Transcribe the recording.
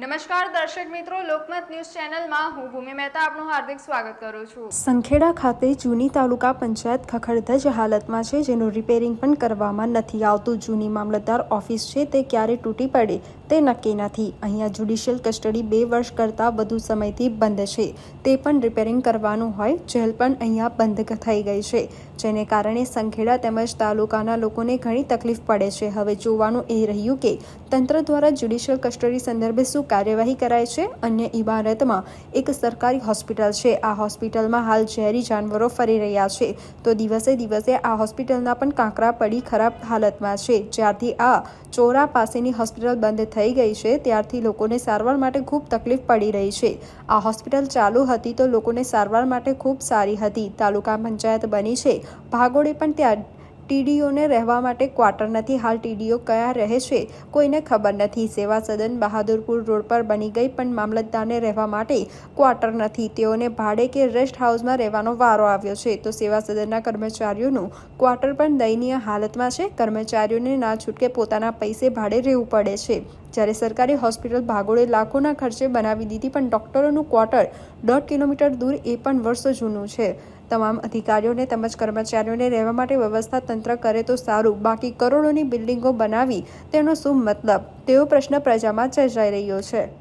નમસ્કાર દર્શક મિત્રો, લોકમત ન્યૂઝ ચેનલમાં હું ભૂમિ મહેતા આપનું હાર્દિક સ્વાગત કરું છું. સંખેડા ખાતે જૂની તાલુકા પંચાયત ખખડધજ હાલતમાં છે, જેનું રિપેરિંગ પણ કરવામાં નથી આવતું. જૂની મામલતદાર ઓફિસ છે, તે ક્યારે તૂટી પડે તે નક્કી નથી. અહીંયા જ્યુડિશિયલ કસ્ટડી બે વર્ષ કરતાં વધુ સમયથી બંધ છે. તે પણ રિપેરિંગ કરવાનું હોય, જેલ પણ અહીંયા બંધ થઈ ગઈ છે. જેને કારણે સંખેડા તેમજ તાલુકાના લોકોને ઘણી તકલીફ પડે છે. હવે જોવાનું એ રહ્યું કે તંત્ર દ્વારા જ્યુડિશિયલ કસ્ટડી સંદર્ભે શું કાર્યવાહી કરાય છે. અન્ય ઇમારતમાં એક સરકારી હોસ્પિટલ છે. આ હોસ્પિટલમાં હાલ ઝેરી જાનવરો ફરી રહ્યા છે. તો દિવસે દિવસે આ હોસ્પિટલના પણ કાંકરા પડી ખરાબ હાલતમાં છે. જ્યારથી આ ચોરા પાસેની હોસ્પિટલ બંધ થઈ ગઈ છે. ત્યારથી લોકોને સારવાર માટે ખૂબ તકલીફ પડી રહી છે. આ હોસ્પિટલ ચાલુ હતી તો લોકોને સારવાર માટે ખૂબ સારી હતી. તાલુકા પંચાયત બની છે. ભાગોળે પણ ત્યાં ટીડીઓને રહેવા માટે ક્વાર્ટર નથી. હાલ ટીડીઓ કયા રહે છે કોઈને ખબર નથી. સેવા સદન બહાદુરપુર રોડ પર બની ગઈ, પણ મામલતદારને રહેવા માટે ક્વાર્ટર નથી. તેઓને ભાડે કે રેસ્ટ હાઉસમાં રહેવાનો વારો આવ્યો છે. તો સેવા સદનના કર્મચારીઓનું ક્વાર્ટર પણ દયનીય હાલતમાં છે. કર્મચારીઓને ના છૂટકે પોતાના પૈસે ભાડે રહેવું પડે છે. જ્યારે સરકારી હોસ્પિટલ ભાગોળે લાખોના ખર્ચે બનાવી દીધી, પણ ડોક્ટરોનું ક્વાર્ટર દોઢ કિલોમીટર દૂર એ પણ વર્ષો જૂનું છે. તમામ અધિકારીઓને તેમજ કર્મચારીઓને રહેવા માટે વ્યવસ્થા તંત્ર કરે તો સારું. બાકી કરોડોની બિલ્ડિંગો બનાવી તેનો શું મતલબ? તેવો પ્રશ્ન પ્રજામાં સર્જાઈ રહ્યો છે.